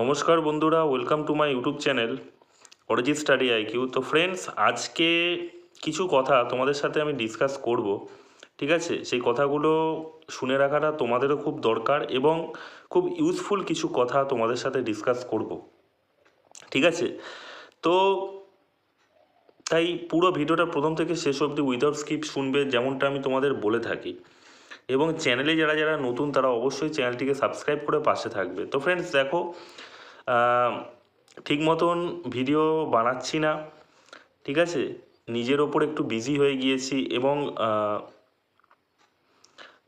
নমস্কার বন্ধুরা welcome to my YouTube channel Arijit study IQ তো ফ্রেন্ডস আজকে কিছু কথা তোমাদের সাথে আমি ডিসকাস করব, ঠিক আছে? সেই কথাগুলো শুনে রাখাটা তোমাদেরও খুব দরকার এবং খুব ইউজফুল কিছু কথা তোমাদের সাথে ডিসকাস করব, ঠিক আছে? তো তাই পুরো ভিডিওটা প্রথম থেকে শেষ অবধি উইদাউট স্কিপ শুনবে, যেমনটা আমি তোমাদের বলে থাকি। এবং চ্যানেলে যারা যারা নতুন, তারা অবশ্যই চ্যানেলটিকে সাবস্ক্রাইব করে পাশে থাকবে। তো ফ্রেন্ডস দেখো ঠিক মতন ভিডিও বানাচ্ছি না, ঠিক আছে? নিজের ওপর একটু বিজি হয়ে গিয়েছি এবং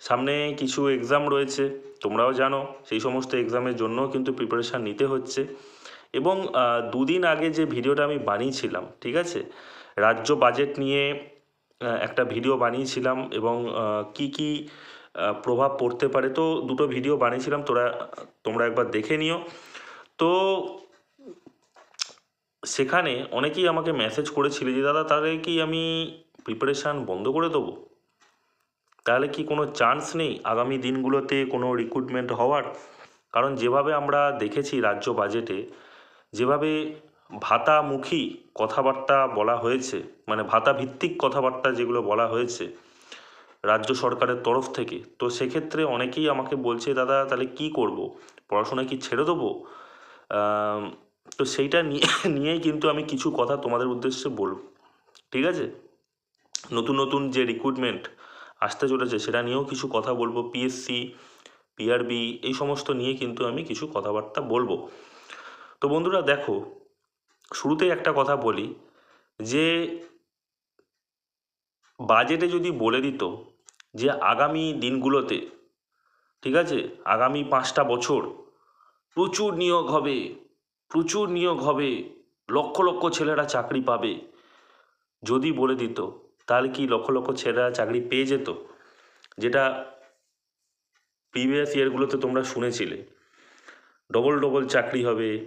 সামনে কিছু এক্সাম রয়েছে, তোমরাও জানো, সেই সমস্ত এক্সামের জন্য কিন্তু প্রিপারেশান নিতে হচ্ছে। এবং দুদিন আগে যে ভিডিওটা আমি বানিয়েছিলাম, ঠিক আছে? রাজ্য বাজেট নিয়ে একটা ভিডিও বানিয়েছিলাম এবং কি কি প্রভাব পড়তে পারে, তো দুটো ভিডিও বানিয়েছিলাম, তোরা, তোমরা একবার দেখে নিও। তো সেখানে অনেকেই আমাকে মেসেজ করেছিল যে, দাদা, তাহলে কি আমি প্রিপারেশান বন্ধ করে দেবো? তাহলে কি কোনো চান্স নেই আগামী দিনগুলোতে কোনো রিক্রুটমেন্ট হওয়ার? কারণ যেভাবে আমরা দেখেছি রাজ্য বাজেটে যেভাবে ভাতামুখী কথাবার্তা বলা হয়েছে মানে ভাতা ভিত্তিক কথাবার্তা যেগুলো বলা হয়েছে রাজ্য সরকারের তরফ থেকে। তো সেক্ষেত্রে অনেকেই আমাকে বলছে, দাদা, তাহলে কি করব? পড়াশোনা কি ছেড়ে দেবো? তো সেইটা নিয়ে নিয়েই কিন্তু আমি কিছু কথা তোমাদের উদ্দেশ্যে বলব ঠিক আছে? নতুন নতুন যে রিক্রুটমেন্ট আসতে চলেছে, সেটা নিয়েও কিছু কথা বলব পিএসসি পিআরবি এই সমস্ত নিয়ে কিন্তু আমি কিছু কথাবার্তা বলব। তো বন্ধুরা, দেখো শুরুতেই একটা কথা বলি যে বাজেটে যদি বলে দিত যে আগামী দিনগুলোতে, ঠিক আছে, আগামী পাঁচটা বছর প্রচুর নিয়োগ হবে, প্রচুর নিয়োগ হবে, লক্ষ লক্ষ ছেলেরা চাকরি পাবে, যদি বলে দিত, তাহলে কি লক্ষ লক্ষ ছেলেরা চাকরি পেয়ে যেত? যেটা প্রিভিয়াস ইয়ারগুলোতে তোমরা শুনেছিলে। ডবল ডবল চাকরি হবে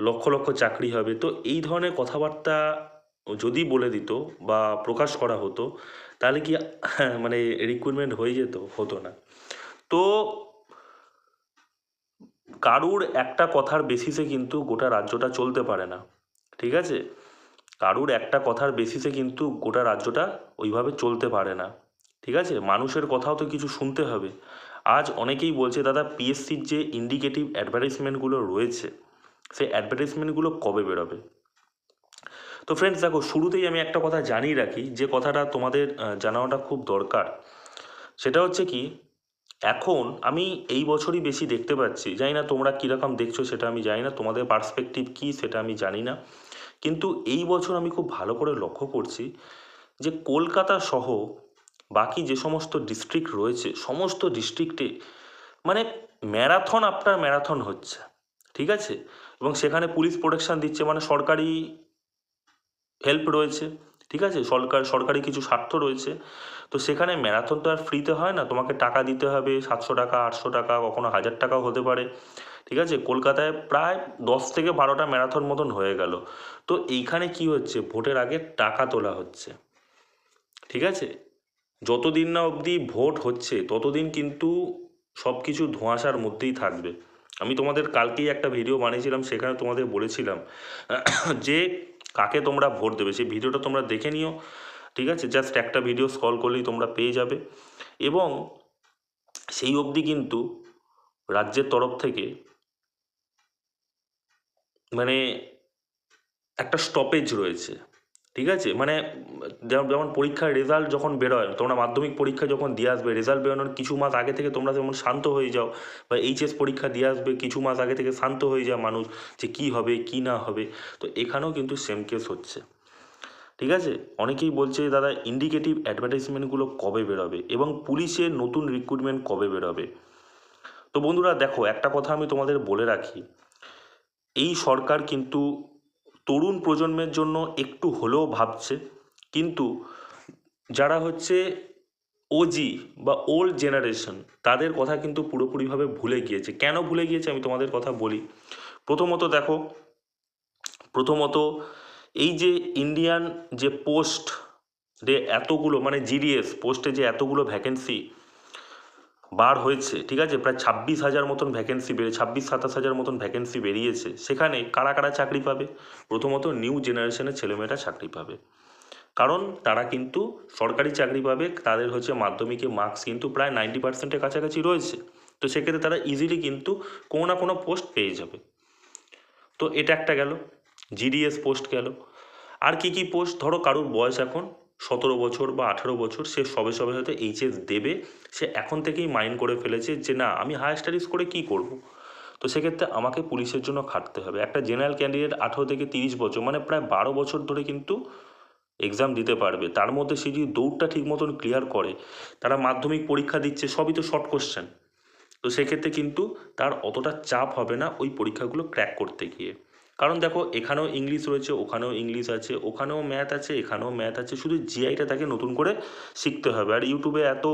লক্ষ লক্ষ চাকরি হবে। তো এই ধরনের কথাবার্তা যদি বলে দিত বা প্রকাশ করা হতো, তাহলে কি মানে রিক্রুটমেন্ট হয়ে যেত? হতো না। তো কারুর একটা কথার বেসিসে কিন্তু গোটা রাজ্যটা চলতে পারে না। ঠিক আছে? কারুর একটা কথার বেসিসে কিন্তু গোটা রাজ্যটা ওইভাবে চলতে পারে না। ঠিক আছে? মানুষের কথাও তো কিছু শুনতে হবে। আজ অনেকেই বলছে, দাদা পিএসসির যে ইন্ডিকেটিভ অ্যাডভার্টাইজমেন্টগুলো রয়েছে সেই অ্যাডভার্টাইজমেন্টগুলো কবে বেরোবে? তো ফ্রেন্ডস দেখো, শুরুতেই আমি একটা কথা জানিয়ে রাখি, যে কথাটা তোমাদের জানানোটা খুব দরকার। সেটা হচ্ছে কি, এখন আমি এই বছরই বেশি দেখতে পাচ্ছি, জানি না তোমরা কীরকম দেখছ সেটা আমি জানি না, তোমাদের পার্সপেক্টিভ কী সেটা আমি জানি না। কিন্তু এই বছর আমি খুব ভালো করে লক্ষ্য করছি, যে কলকাতা সহ বাকি যে সমস্ত ডিস্ট্রিক্ট রয়েছে, সমস্ত ডিস্ট্রিক্টে মানে ম্যারাথন আফটার ম্যারাথন হচ্ছে, ঠিক আছে? এবং সেখানে পুলিশ প্রোটেকশান দিচ্ছে মানে সরকারি হেল্প রয়েছে, ঠিক আছে? সরকার, সরকারি কিছু স্বার্থ রয়েছে। তো সেখানে ম্যারাথন তো আর ফ্রিতে হয় না, তোমাকে টাকা দিতে হবে, সাতশো টাকা, আটশো টাকা, কখনো হাজার টাকাও হতে পারে, ঠিক আছে? কলকাতায় প্রায় দশ থেকে বারোটা ম্যারাথন মতন হয়ে গেল। তো এইখানে কি হচ্ছে? ভোটের আগে টাকা তোলা হচ্ছে, ঠিক আছে? যতদিন না অবধি ভোট হচ্ছে, ততদিন কিন্তু সব কিছু ধোঁয়াশার মধ্যেই থাকবে। আমি তোমাদের কালকেই একটা ভিডিও বানিয়েছিলাম, সেখানে তোমাদের বলেছিলাম, যে কাকে তোমরা ভোট দেবে। সেই ভিডিওটা তোমরা দেখে নিও, ঠিক আছে? জাস্ট একটা ভিডিও স্ক্রল করলেই তোমরা পেয়ে যাবে। এবং সেই অবধি কিন্তু রাজ্যের তরফ থেকে মানে একটা স্টপেজ রয়েছে। ঠিক আছে? মানে যেমন পরীক্ষার রেজাল্ট যখন বেরোয়, তোমরা মাধ্যমিক পরীক্ষা যখন দিয়ে আসবে রেজাল্ট বেরোনোর কিছু মাস আগে থেকে তোমরা যেমন শান্ত হয়ে যাও, বা এইচএস পরীক্ষা দিয়ে আসবে, কিছু মাস আগে থেকে শান্ত হয়ে যায় মানুষ যে কী হবে, কী না হবে, তো এখানেও কিন্তু সেম কেস হচ্ছে। ঠিক আছে? অনেকেই বলছে, দাদা ইন্ডিকেটিভ অ্যাডভার্টাইজমেন্টগুলো কবে বেরোবে এবং পুলিশের নতুন রিক্রুটমেন্ট কবে বেরোবে? তো বন্ধুরা, দেখো, একটা কথা আমি তোমাদের বলে রাখি। এই সরকার কিন্তু তরুণ প্রজন্মের জন্য একটু হলেও ভাবছে, কিন্তু যারা হচ্ছে ওজি বা ওল্ড জেনারেশন তাদের কথা কিন্তু পুরোপুরিভাবে ভুলে গিয়েছে। কেন ভুলে গিয়েছে আমি তোমাদের কথা বলি। প্রথমত দেখো, প্রথমত এই যে ইন্ডিয়ান যে পোস্ট যে এতগুলো মানে জিডিএস পোস্টে যে এতগুলো ভ্যাকেন্সি বার হয়েছে, ঠিক আছে? প্রায় ছাব্বিশ হাজার মতন ভ্যাকেন্সি বেরিয়ে ছাব্বিশ, সাতাশ হাজার মতন ভ্যাকেন্সি বেরিয়েছে। সেখানে কারা কারা চাকরি পাবে? প্রথমত নিউ জেনারেশনের ছেলেমেয়েরা চাকরি পাবে। কারণ তারা কিন্তু সরকারি চাকরি পাবে, তাদের হচ্ছে মাধ্যমিকে মার্কস কিন্তু প্রায় নাইনটি পার্সেন্টের কাছাকাছি রয়েছে। তো সেক্ষেত্রে তারা ইজিলি কিন্তু কোনো না কোনো পোস্ট পেয়ে যাবে। তো এটা একটা গেল জিডিএস পোস্ট গেল। আর কি কি পোস্ট ধরো কারোর বয়স এখন সতেরো বছর বা আঠেরো বছর সে সবে সবে হয়তো এইচএস দেবে, সে এখন থেকেই মাইন্ড করে ফেলেছে যে না, আমি হায়ার স্টাডিজ করে কি করব? তো সেক্ষেত্রে আমাকে পুলিশের জন্য খাটতে হবে। একটা জেনারেল ক্যান্ডিডেট আঠেরো থেকে তিরিশ বছর মানে প্রায় বারো বছর ধরে কিন্তু এক্সাম দিতে পারবে। তার মধ্যে সে যদি দৌড়টা ঠিক মতন ক্লিয়ার করে, তারা মাধ্যমিক পরীক্ষা দিচ্ছে, সবই তো শর্ট কোশ্চেন তো সেক্ষেত্রে কিন্তু তার অতটা চাপ হবে না ওই পরীক্ষাগুলো ক্র্যাক করতে গিয়ে। কারণ দেখো, এখানেও ইংলিশ রয়েছে, ওখানেও ইংলিশ আছে, ওখানেও ম্যাথ আছে, এখানেও ম্যাথ আছে, শুধু জিআইটা তাকে নতুন করে শিখতে হবে। আর ইউটিউবে এত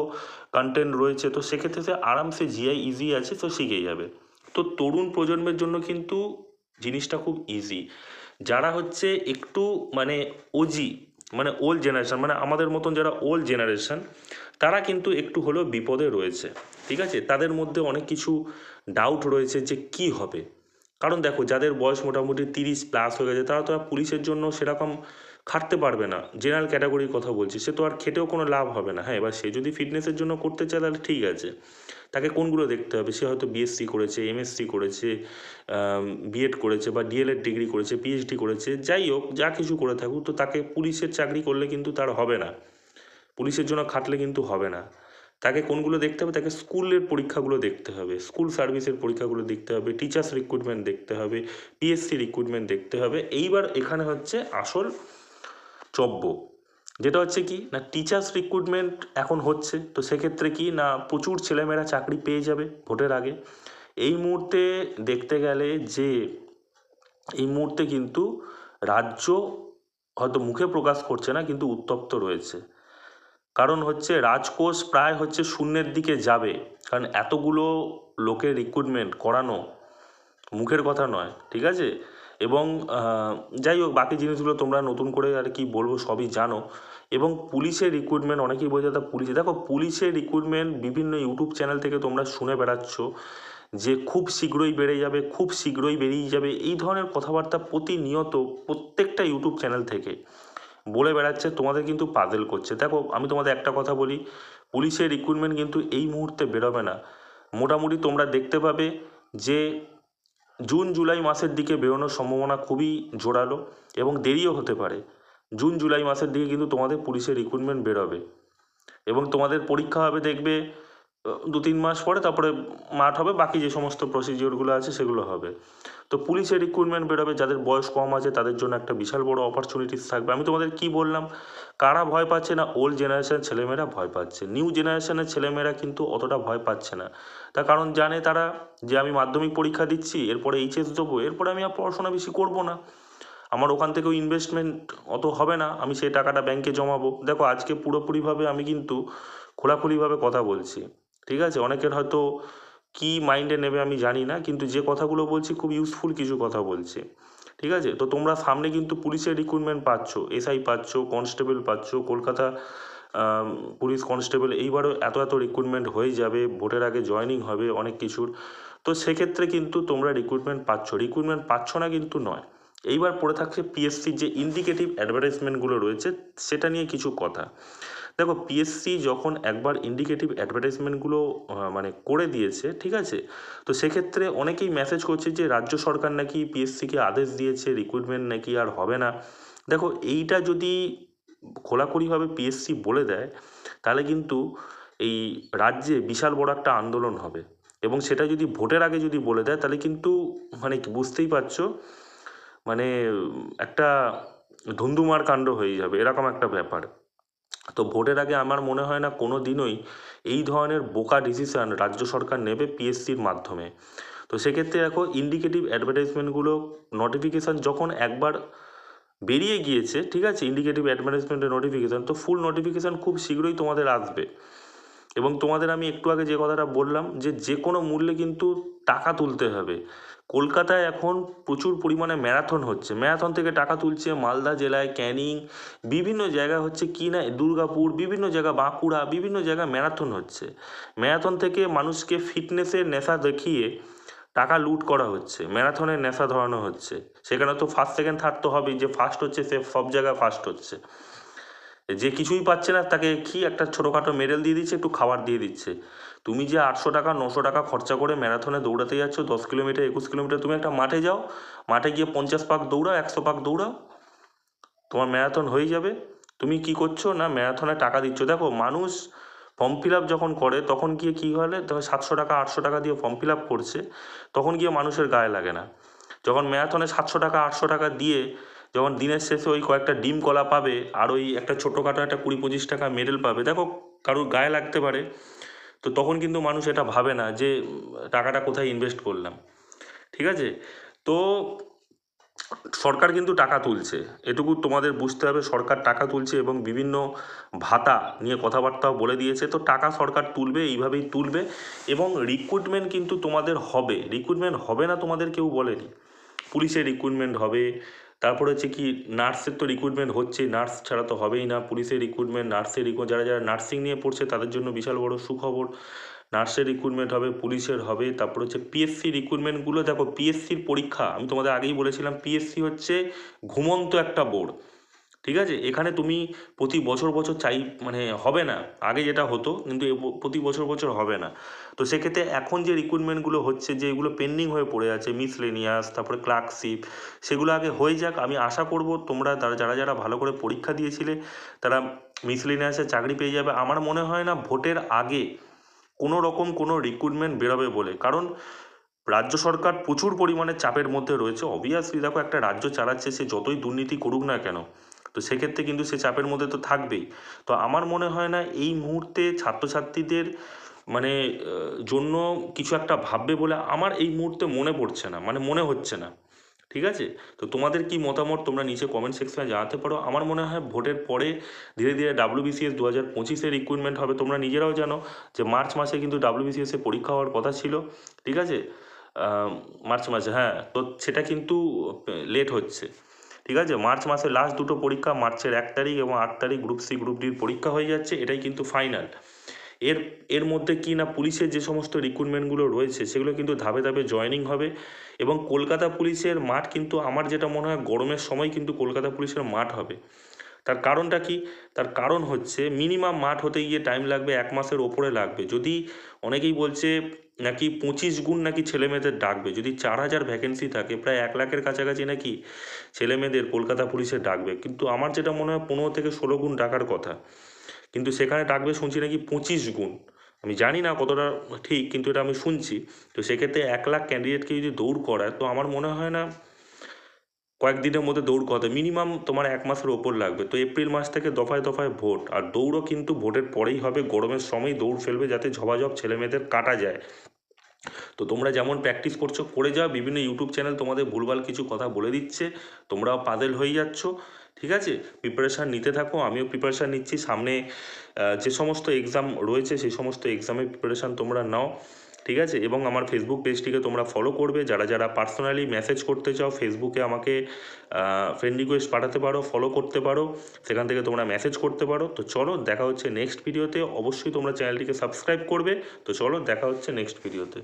কন্টেন্ট রয়েছে, তো সেক্ষেত্রে সে আরামসে জিআই ইজি আছে, তো শিখেই যাবে। তো তরুণ প্রজন্মের জন্য কিন্তু জিনিসটা খুব ইজি যারা হচ্ছে একটু মানে ওজি মানে ওল্ড জেনারেশন মানে আমাদের মতন যারা ওল্ড জেনারেশন তারা কিন্তু একটু হলেও বিপদে রয়েছে। ঠিক আছে? তাদের মধ্যে অনেক কিছু ডাউট রয়েছে যে কি হবে? কারণ দেখো, যাদের বয়স মোটামুটি তিরিশ প্লাস হয়ে গেছে, তারা তো আর পুলিশের জন্য সেরকম খাটতে পারবে না। জেনারেল ক্যাটাগরির কথা বলছি, সে তো আর খেটেও কোনো লাভ হবে না। হ্যাঁ এবার সে যদি ফিটনেসের জন্য করতে চায়, তাহলে ঠিক আছে। তাকে কোনগুলো দেখতে হবে? সে হয়তো বিএসসি করেছে এমএসসি করেছে বিএড করেছে বা ডিএলএড ডিগ্রি করেছে পিএইচডি করেছে, যাই হোক, যা কিছু করে থাকুক, তো তাকে পুলিশের চাকরি করলে কিন্তু তার হবে না। পুলিশের জন্য খাটলে কিন্তু হবে না। তাকে কোনগুলো দেখতে হবে? তাকে স্কুলের পরীক্ষাগুলো দেখতে হবে। স্কুল সার্ভিসের পরীক্ষাগুলো দেখতে হবে। টিচার্স রিক্রুটমেন্ট দেখতে হবে। পিএসসি রিক্রুটমেন্ট দেখতে হবে। এইবার এখানে হচ্ছে আসল চব্য। যেটা হচ্ছে কি? না, টিচার্স রিক্রুটমেন্ট এখন হচ্ছে। তো সেক্ষেত্রে কি? না, প্রচুর ছেলেমেয়েরা চাকরি পেয়ে যাবে ভোটের আগে। এই মুহূর্তে দেখতে গেলে যে, এই মুহূর্তে কিন্তু রাজ্য হয়তো মুখে প্রকাশ করছে না, কিন্তু উত্তপ্ত রয়েছে। কারণ হচ্ছে রাজকোষ প্রায় হচ্ছে শূন্যের দিকে যাবে। কারণ এতগুলো লোকের রিক্রুটমেন্ট করানো মুখের কথা নয়, ঠিক আছে? এবং যাই হোক, বাকি জিনিসগুলো তোমরা নতুন করে আর কি বলব সবই জানো। এবং পুলিশের রিক্রুটমেন্ট অনেকেই বলছে তা পুলিশে। দেখো, পুলিশের রিক্রুটমেন্ট বিভিন্ন ইউটিউব চ্যানেল থেকে তোমরা শুনে বেড়াচ্ছ যে খুব শীঘ্রই বেড়ে যাবে, খুব শীঘ্রই বেরিয়ে যাবে। এই ধরনের কথাবার্তা প্রতিনিয়ত প্রত্যেকটা ইউটিউব চ্যানেল থেকে। বলে বেড়াচ্ছে, তোমাদের কিন্তু পাজেল করছে। দেখো, আমি তোমাদের একটা কথা বলি, পুলিশের রিক্রুটমেন্ট কিন্তু এই মুহূর্তে বেরোবে না। মোটামুটি তোমরা দেখতে পাবে যে জুন, জুলাই মাসের দিকে বেরোনোর সম্ভাবনা খুবই জোরালো এবং দেরিও হতে পারে। জুন, জুলাই মাসের দিকে কিন্তু তোমাদের পুলিশের রিক্রুটমেন্ট বেরোবে এবং তোমাদের পরীক্ষা হবে, দেখবে দু তিন মাস পরে, তারপরে মাঠ হবে, বাকি যে সমস্ত প্রসিজিওরগুলো আছে, সেগুলো হবে। তো পুলিশের রিক্রুটমেন্ট বেরোবে, যাদের বয়স কম আছে তাদের জন্য একটা বিশাল বড় অপরচুনিটিস থাকবে। আমি তোমাদের কি বললাম? কারা ভয় পাচ্ছে না? ওল্ড জেনারেশন ছেলেমেয়েরা ভয় পাচ্ছে। নিউ জেনারেশনের ছেলেমেয়েরা কিন্তু অতটা ভয় পাচ্ছে না। তার কারণ জানে তারা যে আমি মাধ্যমিক পরীক্ষা দিচ্ছি, এরপরে এইচএস দেবো, এরপরে আমি আর পড়াশোনা বেশি করব না। আমার ওখান থেকেও ইনভেস্টমেন্ট অত হবে না, আমি সেই টাকাটা ব্যাংকে জমাবো। দেখো, আজকে পুরোপুরিভাবে আমি কিন্তু খোলাখুলিভাবে কথা বলছি। ঠিক আছে? অনেকের হয়তো কি মাইন্ডে নেবে আমি জানি না, কিন্তু যে কথাগুলো বলছি খুব ইউজফুল কিছু কথা বলছে। ঠিক আছে? তো তোমরা সামনে কিন্তু পুলিশের রিক্রুটমেন্ট পাচ্ছ এসআই পাচ্ছ কনস্টেবল পাচ্ছ, কলকাতা পুলিশ কনস্টেবল এইবারও এত এত রিক্রুটমেন্ট হয়ে যাবে, ভোটের আগে জয়েনিং হবে অনেক কিছুর। তো সেক্ষেত্রে কিন্তু তোমরা রিক্রুটমেন্ট পাচ্ছ। রিক্রুটমেন্ট পাচ্ছ না কিন্তু নয়। এইবার পড়ে থাকছে পিএসসির যে ইন্ডিকেটিভ অ্যাডভার্টাইজমেন্টগুলো রয়েছে, সেটা নিয়ে কিছু কথা। দেখো পিএসসি যখন একবার ইন্ডিকেটিভ অ্যাডভার্টাইজমেন্টগুলো মানে করে দিয়েছে, ঠিক আছে? তো সেক্ষেত্রে অনেকেই মেসেজ করছে যে, রাজ্য সরকার নাকি পিএসসিকে আদেশ দিয়েছে রিক্রুটমেন্ট নাকি আর হবে না। দেখো, এইটা যদি খোলাখুলিভাবে পিএসসি বলে দেয়, তাহলে কিন্তু এই রাজ্যে বিশাল বড় একটা আন্দোলন হবে। এবং সেটা যদি ভোটের আগে যদি বলে দেয়, তাহলে কিন্তু মানে বুঝতেই পারছ? মানে একটা ধুন্ধুমার কাণ্ড হয়ে যাবে, এরকম একটা ব্যাপার। তো ভোটের আগে আমার মনে হয় না কোনো দিনই এই ধরনের বোকা ডিসিশান রাজ্য সরকার নেবে পিএসসির মাধ্যমে। তো সেক্ষেত্রে দেখো ইন্ডিকেটিভ অ্যাডভার্টাইজমেন্টগুলো নোটিফিকেশান যখন একবার বেরিয়ে গিয়েছে, ঠিক আছে? ইন্ডিকেটিভ অ্যাডভার্টাইজমেন্টের নোটিফিকেশান তো ফুল নোটিফিকেশান খুব শীঘ্রই তোমাদের আসবে। এবং তোমাদের আমি একটু আগে যে কথাটা বললাম যে যে কোনো মূল্যে কিন্তু টাকা তুলতে হবে। কলকাতায় এখন প্রচুর পরিমাণে ম্যারাথন হচ্ছে। ম্যারাথন থেকে টাকা তুলছে মালদা জেলায় ক্যানিং, বিভিন্ন জায়গা হচ্ছে কি না দুর্গাপুর, বিভিন্ন জায়গা বাঁকুড়া, বিভিন্ন জায়গায় ম্যারাথন হচ্ছে। ম্যারাথন থেকে মানুষকে ফিটনেসের নেশা দেখিয়ে টাকা লুট করা হচ্ছে, ম্যারাথনের নেশা ধরানো হচ্ছে। সেখানে তো ফার্স্ট সেকেন্ড থার্ড তো হবেই, যে ফার্স্ট হচ্ছে সে সব জায়গায় ফার্স্ট হচ্ছে। যে কিছুই পাচ্ছে না তাকে কি একটা ছোটোখাটো মেডেল দিয়ে দিচ্ছে, একটু খাবার দিয়ে দিচ্ছে। তুমি যে আটশো টাকা, নশো টাকা খরচা করে ম্যারাথনে দৌড়াতে যাচ্ছ, দশ কিলোমিটার, একুশ কিলোমিটার, তুমি একটা মাঠে যাও, মাঠে গিয়ে পঞ্চাশ পাক দৌড়াও, একশো পাক দৌড়াও, তোমার ম্যারাথন হয়ে যাবে। তুমি কি করছ? না, ম্যারাথনে টাকা দিচ্ছ। দেখো, মানুষ ফর্ম ফিল আপ যখন করে, তখন গিয়ে কী হলে, তখন সাতশো টাকা, আটশো টাকা দিয়ে ফর্ম ফিল আপ করছে, তখন গিয়ে মানুষের গায়ে লাগে না। যখন ম্যারাথনে সাতশো টাকা, আটশো টাকা দিয়ে যখন দিনের শেষে ওই কয়েকটা ডিম কলা পাবে, আর ওই একটা ছোটোখাটো একটা কুড়ি পঁচিশ টাকা মেডেল পাবে, দেখো কারোর গায়ে লাগতে পারে, তো তখন কিন্তু মানুষ এটা ভাবে না যে টাকাটা কোথায় ইনভেস্ট করলাম। ঠিক আছে? তো সরকার কিন্তু টাকা তুলছে। এটুকু তোমাদের বুঝতে হবে, সরকার টাকা তুলছে এবং বিভিন্ন ভাতা নিয়ে কথাবার্তাও বলে দিয়েছে। তো টাকা সরকার তুলবে, এইভাবেই তুলবে এবং রিক্রুটমেন্ট কিন্তু তোমাদের হবে। রিক্রুটমেন্ট হবে না তোমাদের কেউ বলেনি। পুলিশের রিক্রুটমেন্ট হবে তারপরে হচ্ছে কি নার্সের তো রিক্রুটমেন্ট হচ্ছে নার্স ছাড়া তো হবেই না, পুলিশের রিক্রুটমেন্ট নার্সের রিক্রুট যারা যারা নার্সিং নিয়ে পড়ছে তাদের জন্য বিশাল বড় সুখবর। নার্সের রিক্রুটমেন্ট হবে, পুলিশের হবে, তারপর হচ্ছে পিএসসি রিক্রুটমেন্টগুলো দেখো পিএসসির পরীক্ষা, আমি তোমাদের আগেই বলেছিলাম পিএসসি হচ্ছে ঘুমন্ত একটা বোর্ড ঠিক আছে? এখানে তুমি প্রতি বছর বছর চাই মানে হবে না। আগে যেটা হতো, কিন্তু প্রতি বছর বছর হবে না। তো সেক্ষেত্রে এখন যে রিক্রুটমেন্টগুলো হচ্ছে, যে এগুলো পেন্ডিং হয়ে পড়ে আছে মিসলেনিয়াস তারপরে ক্লার্কশিপ সেগুলো আগে হয়ে যাক। আমি আশা করব তোমরা, তারা যারা যারা ভালো করে পরীক্ষা দিয়েছিলে, তারা মিসলেনিয়াসে চাকরি পেয়ে যাবে। আমার মনে হয় না ভোটের আগে কোনো রকম কোনো রিক্রুটমেন্ট বেরোবে বলে। কারণ রাজ্য সরকার প্রচুর পরিমাণে চাপের মধ্যে রয়েছে। অবভিয়াসলি দেখো, একটা রাজ্য চালাচ্ছে, সে যতই দুর্নীতি করুক না কেন তো সেক্ষেত্রে কিন্তু সে চাপের মধ্যে তো থাকবেই। তো আমার মনে হয় না এই মুহূর্তে ছাত্রছাত্রীদের মানে জন্য কিছু একটা ভাববে বলে আমার এই মুহূর্তে মনে পড়ছে না মানে মনে হচ্ছে না। ঠিক আছে? তো তোমাদের কি মতামত? তোমরা নিচে কমেন্ট সেকশনে জানাতে পারো। আমার মনে হয় ভোটের পরে ধীরে ধীরে ডাব্লিউবিসিএস দু হাজার পঁচিশের রিক্রুটমেন্ট হবে। তোমরা নিজেরাও জানো যে মার্চ মাসে কিন্তু ডাব্লিউবিসিএস পরীক্ষা হওয়ার কথা ছিল। ঠিক আছে? মার্চ মাসে হ্যাঁ। তো সেটা কিন্তু লেট হচ্ছে। ঠিক আছে? মার্চ মাসে লাস্ট দুটো পরীক্ষা, মার্চের এক তারিখ এবং আট তারিখ গ্রুপ সি গ্রুপ ডির পরীক্ষা হয়ে যাচ্ছে, এটাই কিন্তু ফাইনাল এর এর মধ্যে কি না পুলিশের যে সমস্ত রিক্রুটমেন্টগুলো রয়েছে, সেগুলো কিন্তু ধাপে ধাপে জয়েনিং হবে এবং কলকাতা পুলিশের মাঠ কিন্তু আমার যেটা মনে হয় গরমের সময় কিন্তু কলকাতা পুলিশের মাঠ হবে। তার কারণটা কি? তার কারণ হচ্ছে মিনিমাম মাঠ হতে গিয়ে টাইম লাগবে এক মাসের ওপরে লাগবে। যদি অনেকেই বলছে নাকি পঁচিশ গুণ নাকি ছেলে মেয়েদের ডাকবে? যদি চার হাজার ভ্যাকেন্সি থাকে, প্রায় এক লাখের কাছাকাছি নাকি ছেলে মেয়েদের কলকাতা পুলিশে ডাকবে? কিন্তু আমার যেটা মনে হয়, পনেরো থেকে ষোলো গুণ ডাকার কথা। কিন্তু সেখানে ডাকবে শুনছি নাকি পঁচিশ গুণ। আমি জানি না কতটা ঠিক, কিন্তু এটা আমি শুনছি। তো সেক্ষেত্রে এক লাখ ক্যান্ডিডেটকে যদি দৌড় করায়, তো আমার মনে হয় না কয়েকদিনের মধ্যে দৌড় করাতে মিনিমাম তোমার এক মাসের ওপর লাগবে। তো এপ্রিল মাস থেকে দফায় দফায় ভোট। আর দৌড়ও কিন্তু ভোটের পরেই হবে। গরমের সময় দৌড় ফেলবে যাতে ঝপাঝপ ছেলে মেয়েদের কাটা যায়। তো তোমরা যেমন প্র্যাকটিস করছ, করে যাও। বিভিন্ন ইউটিউব চ্যানেল তোমাদের ভুলভাল কিছু কথা বলে দিচ্ছে। তোমরাও পাদেল হয়ে যাচ্ছ। ঠিক আছে? প্রিপারেশান নিতে থাকো। আমিও প্রিপারেশান নিচ্ছি। সামনে যে সমস্ত এক্সাম রয়েছে, সেই সমস্ত এক্সামে প্রিপারেশান তোমরা নাও। ঠিক আছে? এবং আমার ফেসবুক পেজটিকে তোমরা ফলো করবে। যারা যারা পার্সোনালি মেসেজ করতে চাও ফেসবুকে আমাকে ফ্রেন্ড রিকোয়েস্ট পাঠাতে পারো ফলো করতে পারো, সেখান থেকে তোমরা মেসেজ করতে পারো। তো চলো, দেখা হচ্ছে নেক্সট ভিডিওতে অবশ্যই তোমরা চ্যানেলটিকে সাবস্ক্রাইব করবে। তো চলো, দেখা হচ্ছে নেক্সট ভিডিওতে